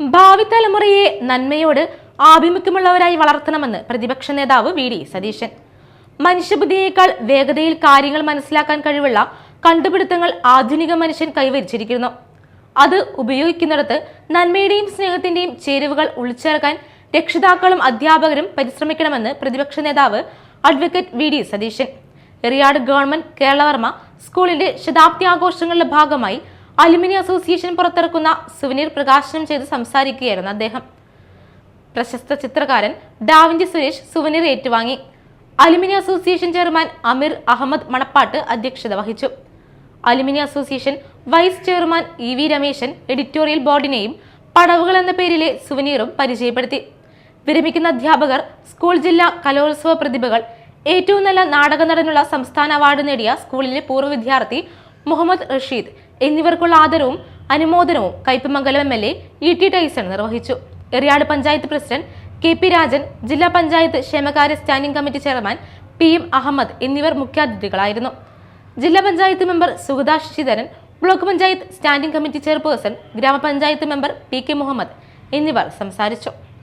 ഭാവി തലമുറയെ നന്മയോട് ആഭിമുഖ്യമുള്ളവരായി വളർത്തണമെന്ന് പ്രതിപക്ഷ നേതാവ് വി ഡി സതീശൻ. മനുഷ്യബുദ്ധിയേക്കാൾ വേഗതയിൽ കാര്യങ്ങൾ മനസ്സിലാക്കാൻ കഴിവുള്ള കണ്ടുപിടുത്തങ്ങൾ ആധുനിക മനുഷ്യൻ കൈവരിച്ചിരിക്കുന്നു. അത് ഉപയോഗിക്കുന്നിടത്ത് നന്മയുടെയും സ്നേഹത്തിന്റെയും ചേരുവകൾ ഉൾച്ചേർക്കാൻ രക്ഷിതാക്കളും അധ്യാപകരും പരിശ്രമിക്കണമെന്ന് പ്രതിപക്ഷ നേതാവ് advocate V D Satheesan. Eriyad government Keralavarma സ്കൂളിന്റെ ശതാബ്ദി ആഘോഷങ്ങളുടെ ഭാഗമായി അലുമിനി അസോസിയേഷൻ പുറത്തിറക്കുന്ന സുവനീർ പ്രകാശനം ചെയ്ത് സംസാരിക്കുകയായിരുന്നു അദ്ദേഹം. പ്രശസ്ത ചിത്രകാരൻ ഡാവിഞ്ചി സുരേഷ് സുവനീർ ഏറ്റുവാങ്ങി. Alumni association chairman Ameer Ahammed Manappat അധ്യക്ഷത വഹിച്ചു. Alumni association vice chairman E V Rameshan editorial ബോർഡിനെയും പടവുകൾ എന്ന പേരിലെ സുവനീറും പരിചയപ്പെടുത്തി. വിരമിക്കുന്ന അധ്യാപകർ സ്കൂൾ ജില്ലാ കലോത്സവ പ്രതിഭകൾ ഏറ്റവും നല്ല നാടക നടനുള്ള സംസ്ഥാന അവാർഡ് നേടിയ സ്കൂളിലെ പൂർവ വിദ്യാർത്ഥി മുഹമ്മദ് റഷീദ് എന്നിവർക്കുള്ള ആദരവും അനുമോദനവും Kaipamangalam M L A E T Tyson നിർവഹിച്ചു. Eriyad panchayat president K P Rajan ജില്ലാ പഞ്ചായത്ത് ക്ഷേമകാര്യ standing committee chairman P M Ahammed എന്നിവർ മുഖ്യാതിഥികളായിരുന്നു. ജില്ലാ panchayat member Sugatha Sasidharan block panchayat standing committee chairperson grama panchayat member P K Muhammed എന്നിവർ സംസാരിച്ചു.